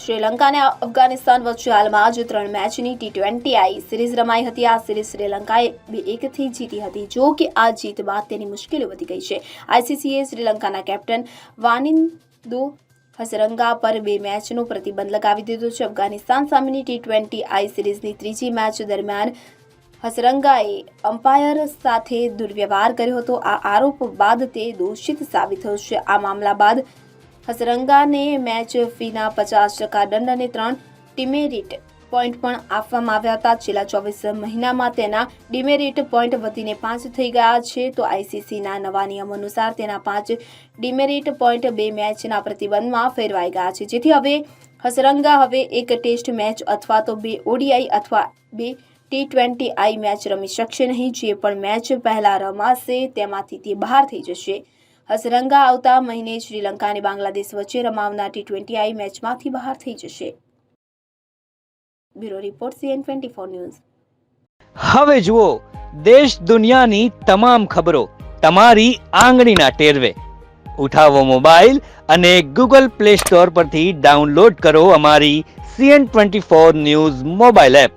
શ્રીલંકા અને અફઘાનિસ્તાન વચ્ચે હાલમાં જ ત્રણ મેચની ટી ટ્વેન્ટી આઈ સિરીઝ રમાઈ હતી. આ સિરીઝ શ્રીલંકાએ બે એકથી જીતી હતી. જો કે આ જીત બાદ તેની મુશ્કેલીઓ વધી ગઈ છે. આઈસીસીએ શ્રીલંકાના કેપ્ટન વાનિંદુ હસરંગા પર બે મેચનો પ્રતિબંધ લગાવી દીધો છે. અફઘાનિસ્તાન સામેની ટી ટ્વેન્ટી આઈ સિરીઝની ત્રીજી મેચ દરમિયાન હસરંગાએ અમ્પાયર સાથે દુર્વ્યવહાર કર્યો હતો. આ આરોપ બાદ તે દોષિત સાબિત થયો છે. આ મામલા બાદ હસરંગાને મેચ ફીના પચાસ ટકા દંડ અને ત્રણ ડિમેરિટ પોઈન્ટ પણ આપવામાં આવ્યા હતા. છેલ્લા ચોવીસ મહિનામાં તેના ડિમેરિટ પોઈન્ટ વધીને પાંચ થઈ ગયા છે. તો આઈસીસીના નવા નિયમ અનુસાર તેના પાંચ ડિમેરિટ પોઈન્ટ બે મેચના પ્રતિબંધમાં ફેરવાઈ ગયા છે. જેથી હવે હસરંગા હવે એક ટેસ્ટ મેચ અથવા તો બે ઓડીઆઈ અથવા બે ટી ટ્વેન્ટી આઈ મેચ રમી શકશે નહીં. જે પણ મેચ પહેલાં રમાશે તેમાંથી તે બહાર થઈ જશે. હસરંગા આવતા મહિને શ્રીલંકા અને બાંગ્લાદેશ વચ્ચે રમાવનાર ટી ટ્વેન્ટી આઈ મેચમાંથી બહાર થઈ જશે. Bureau report CN twenty four news. હવે જુઓ, દેશ દુનિયાની તમામ ખબરો તમારી આંગળીના ટેરવે. ઉઠાવો મોબાઈલ અને ગૂગલ પ્લે સ્ટોર પરથી ડાઉનલોડ કરો અમારી CN twenty four news mobile app.